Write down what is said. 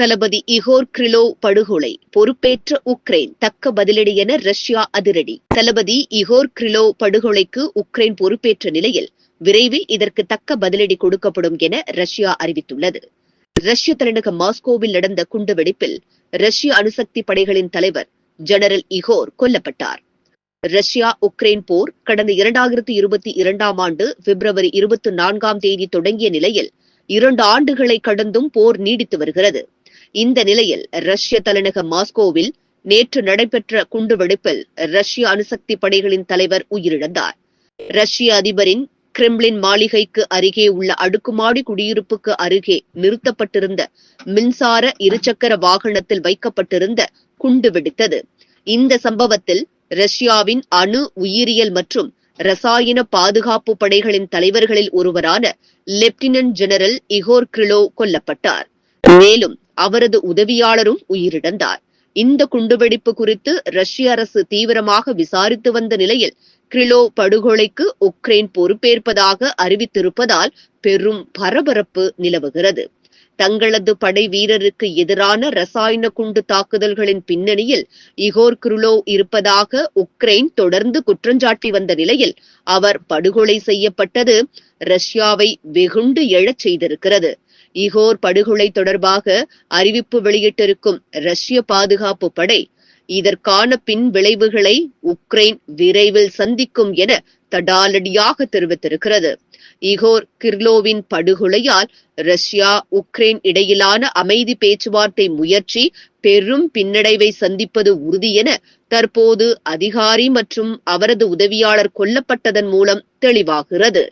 தளபதி Igor கிரிலோ படுகொலை பொறுப்பேற்ற Ukraine தக்க பதிலடி என ரஷ்யா அதிரடி. தளபதி இகோர் கிரிலோ படுகொலைக்கு உக்ரைன் பொறுப்பேற்ற நிலையில் விரைவில் இதற்கு தக்க பதிலடி கொடுக்கப்படும் என ரஷ்யா அறிவித்துள்ளது. ரஷ்ய தலைநகர் மாஸ்கோவில் நடந்த குண்டுவெடிப்பில் ரஷ்ய அணுசக்தி படைகளின் தலைவர் ஜெனரல் இகோர் கொல்லப்பட்டார். ரஷ்யா உக்ரைன் போர் கடந்த இரண்டாயிரத்தி இருபத்தி இரண்டாம் ஆண்டு பிப்ரவரி இருபத்தி நான்காம் தேதி தொடங்கிய நிலையில் இரண்டு ஆண்டுகளை கடந்தும் போர் நீடித்து வருகிறது. இந்த நிலையில் ரஷ்ய தலைநகர் மாஸ்கோவில் நேற்று நடைபெற்ற குண்டுவெடிப்பில் ரஷ்ய அணுசக்தி படைகளின் தலைவர் உயிரிழந்தார். ரஷ்ய அதிபரின் கிரெம்ளின் மாளிகைக்கு அருகே உள்ள அடுக்குமாடி குடியிருப்புக்கு அருகே நிறுத்தப்பட்டிருந்த மின்சார இருசக்கர வாகனத்தில் வைக்கப்பட்டிருந்த குண்டு வெடித்தது. இந்த சம்பவத்தில் ரஷ்யாவின் அணு உயிரியல் மற்றும் ரசாயன பாதுகாப்பு படைகளின் தலைவர்களில் ஒருவரான லெப்டினன்ட் ஜெனரல் இகோர் கிரிலோ கொல்லப்பட்டார். மேலும் அவரது உதவியாளரும் உயிரிழந்தார். இந்த குண்டுவெடிப்பு குறித்து ரஷ்ய அரசு தீவிரமாக விசாரித்து வந்த நிலையில் கிரிலோ படுகொலைக்கு உக்ரைன் பொறுப்பேற்பதாக அறிவித்திருப்பதால் பெரும் பரபரப்பு நிலவுகிறது. தங்களது படை வீரருக்கு எதிரான ரசாயன குண்டு தாக்குதல்களின் பின்னணியில் இகோர் குருலோ இருப்பதாக உக்ரைன் தொடர்ந்து குற்றஞ்சாட்டி வந்த நிலையில் அவர் படுகொலை செய்யப்பட்டது ரஷ்யாவை வெகுண்டு எழச் செய்திருக்கிறது. இகோர் படுகொலை தொடர்பாக அறிவிப்பு வெளியிட்டிருக்கும் ரஷ்ய பாதுகாப்பு படை இதற்கான பின் விளைவுகளை உக்ரைன் விரைவில் சந்திக்கும் என தடாலடியாக தெரிவித்திருக்கிறது. இகோர் கிர்லோவின் படுகொலையால் ரஷ்யா உக்ரைன் இடையிலான அமைதி பேச்சுவார்த்தை முயற்சி பெரும் பின்னடைவை சந்திப்பது உறுதி என தற்போது அதிகாரி மற்றும் அவரது உதவியாளர் கொல்லப்பட்டதன் மூலம் தெளிவாகிறது.